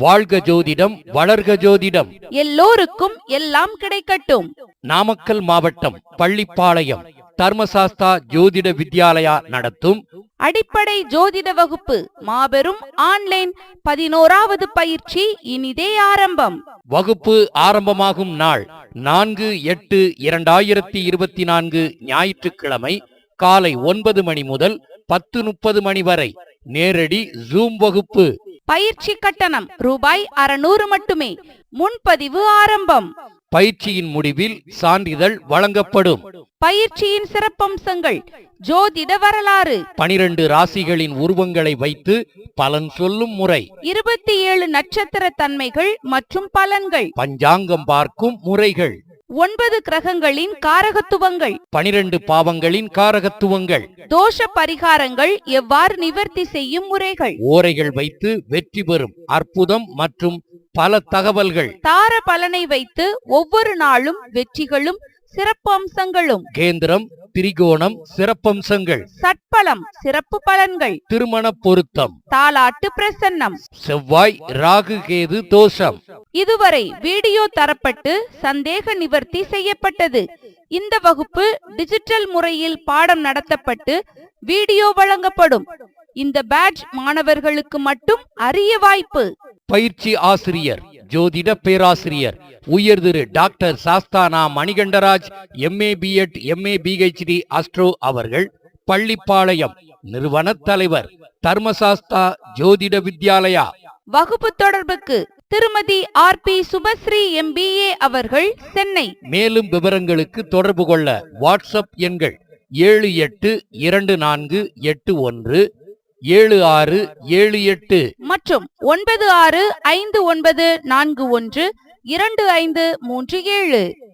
வாழ்க ஜோதிடம் வளர்க ஜோதிடம். எல்லோருக்கும் எல்லாம் கிடைக்கட்டும். நாமக்கல் மாவட்டம் பள்ளிப்பாளையம் தர்மசாஸ்தா ஜோதிட வித்யாலயா நடத்தும். அடிப்படை ஜோதிட வகுப்பு மாபெரும் ஆன்லைன் பதினோராவது பயிற்சி இனிதே ஆரம்பம். வகுப்பு ஆரம்பமாகும் நாள் நான்கு எட்டு இரண்டாயிரத்தி இருபத்தி நான்கு ஞாயிற்றுக்கிழமை காலை ஒன்பது மணி முதல் பத்து முப்பது மணி வரை. நேரடி ஜூம் வகுப்பு. பயிற்சி கட்டணம் ரூபாய் அறுநூறு மட்டுமே. முன்பதிவு ஆரம்பம். பயிற்சியின் முடிவில் சான்றிதழ் வழங்கப்படும். பயிற்சியின் சிறப்பம்சங்கள். ஜோதிட வரலாறு. பனிரெண்டு ராசிகளின் உருவங்களை வைத்து பலன் சொல்லும் முறை. இருபத்தி ஏழு நட்சத்திர தன்மைகள் மற்றும் பலன்கள். பஞ்சாங்கம் பார்க்கும் முறைகள். ஒன்பது கிரகங்களின் காரகத்துவங்கள். பனிரெண்டு பாவங்களின் காரகத்துவங்கள். தோஷ பரிகாரங்கள் எவ்வாறு நிவர்த்தி செய்யும் முறைகள்? ஓரைகள் வைத்து வெற்றி பெறும் அற்புதம் மற்றும் பல தகவல்கள். தார பலனை வைத்து ஒவ்வொரு நாளும் வெற்றிகளும் சிறப்பு அம்சங்களும் கேந்திரம் திரிகோணம் சிறப்பம்சங்கள். சட்பலம் சிறப்பு பலன்கள். திருமண பொருத்தம். தாலாட்டு பிரசன்னம். செவ்வாய் ராகு கேது தோஷம். இதுவரை வீடியோ தரப்பட்டு சந்தேக நிவர்த்தி செய்யப்பட்டது. இந்த வகுப்பு டிஜிட்டல் முறையில் பாடம் நடத்தப்பட்டு வீடியோ வழங்கப்படும். இந்த பேட்ச் மாணவர்களுக்கு மட்டும் அரிய வாய்ப்பு. பயிற்சி ஆசிரியர். ஜோதிட பேராசிரியர் உயர் திரு doctor சாஸ்தானா Manikandaraj MA BEd MA PhD astro அவர்கள் பள்ளிப்பாளையம் நிறுவன தலைவர் தர்மசாஸ்தா ஜோதிட வித்யாலயா. வகுப்பு தொடர்புக்கு திருமதி ஆர் பி சுபஸ்ரீ எம்பிஏ அவர்கள் சென்னை. மேலும் விவரங்களுக்கு தொடர்பு கொள்ள வாட்ஸ்அப் எண்கள் ஏழு எட்டு இரண்டு நான்கு எட்டு ஒன்று ஏழு ஆறு ஏழு எட்டு. மற்றும் ஒன்பது ஆறு ஐந்து ஒன்பது நான்கு ஒன்று இரண்டு ஐந்து மூன்று ஏழு.